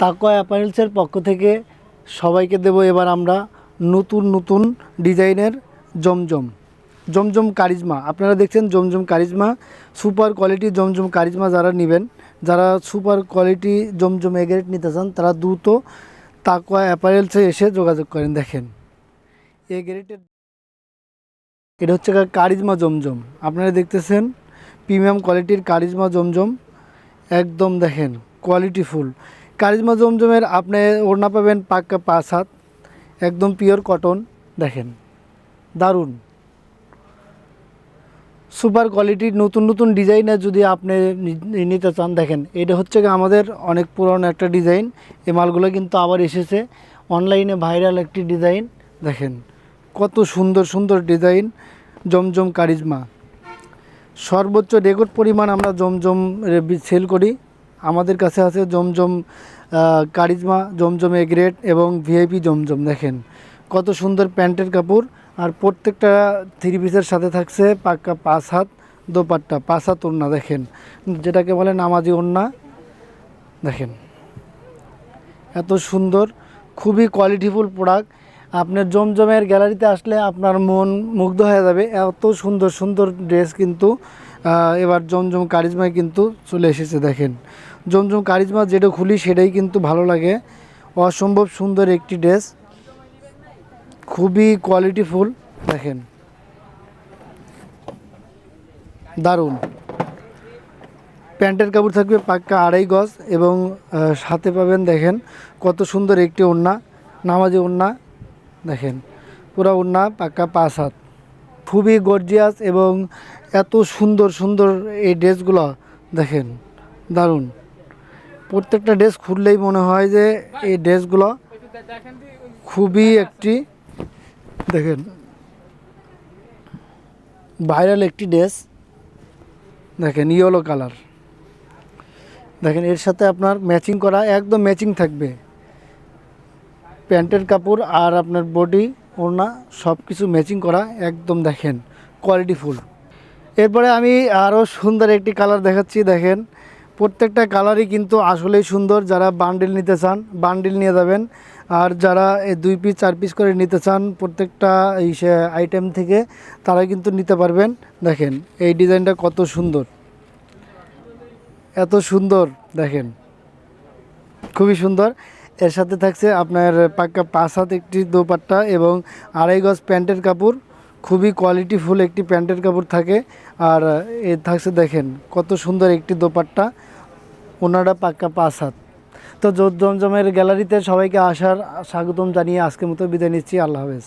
তাকোয়া অ্যাপারেলসের পক্ষ থেকে সবাইকে দেব এবার আমরা নতুন নতুন ডিজাইনের জমজম জমজম কারিজমা। আপনারা দেখছেন Zamzam charisma, super quality Zamzam charisma যারা নেবেন, যারা সুপার কোয়ালিটি জমজম এগারেট নিতে চান, তারা দ্রুত তাকোয়া অ্যাপারেলসে এসে যোগাযোগ করেন। দেখেন এগারেটের এটা হচ্ছে কারিজমা জমজম। আপনারা দেখতেছেন প্রিমিয়াম কোয়ালিটির কারিজমা জমজম, একদম দেখেন, কোয়ালিটি ফুল। কারিজমা জমজমের আপনি ওড়না পাবেন পাক্কা পাঁচ হাত, একদম পিওর কটন দেখেন, দারুণ। সুপার কোয়ালিটির নতুন নতুন ডিজাইনের যদি আপনি নিতে চান, দেখেন, এটা হচ্ছে আমাদের অনেক পুরনো একটা ডিজাইন এই মালগুলো কিন্তু আবার এসেছে। অনলাইনে ভাইরাল একটি ডিজাইন দেখেন, কত সুন্দর সুন্দর ডিজাইন জমজম কারিজমা। সর্বোচ্চ রেকর্ড পরিমাণ আমরা জমজম সেল করি। আমাদের কাছে আছে Zamzam Karizma, Zamzam A grade এবং ভিআইপি জমজম, দেখেন। কত সুন্দর প্যান্টের কাপড়। আর প্রত্যেকটা থ্রি পিসের সাথে থাকছে পাক্কা পাঁচ হাত দোপাট্টা, পাঁচ হাত ওড়না, দেখেন। যেটাকে বলে নামাজি ওড়না, দেখেন। এত সুন্দর, খুবই কোয়ালিটিফুল প্রোডাক্ট আপনার জমজমের গ্যালারিতে আসলে আপনার মন মুগ্ধ হয়ে যাবে। এত সুন্দর সুন্দর ড্রেস কিন্তু এবার জমজম কারিজমায় কিন্তু চলে এসেছে, দেখেন। জমজম কারিজমা যেটা খুলি সেটাই কিন্তু ভালো লাগে। অসম্ভব সুন্দর একটি ড্রেস। খুবই কোয়ালিটিফুল, দেখেন। দারুণ। প্যান্টের কাপড় থাকবে পাক্কা আড়াই গজ এবং সাথে পাবেন, দেখেন, কত সুন্দর একটি ওড়না, নামাজি ওড়না, দেখেন। পুরো ওড়না পাক্কা পাঁচ হাত। খুবই গর্জিয়াস এবং এত সুন্দর সুন্দর এই ড্রেসগুলো, দেখেন, দারুণ। প্রত্যেকটা ড্রেস খুললেই মনে হয় যে এই ড্রেসগুলো খুবই একটি, দেখেন, ভাইরাল একটি ড্রেস, দেখেন, ইয়েলো কালার। দেখেন, এর সাথে আপনার ম্যাচিং করা একদম ম্যাচিং থাকবে। প্যান্টের কাপড় আর আপনার বডি, ওড়না সব কিছু ম্যাচিং করা একদম দেখেন কোয়ালিটি ফুল এরপরে আমি আরও সুন্দর একটি কালার দেখাচ্ছি, দেখেন। প্রত্যেকটা কালারই কিন্তু আসলেই সুন্দর। যারা বান্ডিল নিতে চান, বান্ডিল নিয়ে যাবেন। আর যারা এই দুই পিস চার পিস করে নিতে চান, প্রত্যেকটা এই আইটেম থেকে তারা কিন্তু নিতে পারবেন। দেখেন, এই ডিজাইনটা কত সুন্দর। এত সুন্দর, দেখেন। খুবই সুন্দর। এর সাথে থাকছে আপনার পাক্কা পাঁচ হাত একটি দোপাট্টা এবং আড়াই গজ প্যান্টের কাপড়। খুবই কোয়ালিটিফুল একটি প্যান্টের কাপড় থাকে। আর এ থাকছে দেখেন, কত সুন্দর একটি দোপাট্টা। ওনারা পাক্কা পাঁচ হাত। তো জমজমের গ্যালারিতে সবাইকে আসার স্বাগতম জানিয়ে আজকের মতো বিদায় নিচ্ছি। আল্লাহ হাফেজ।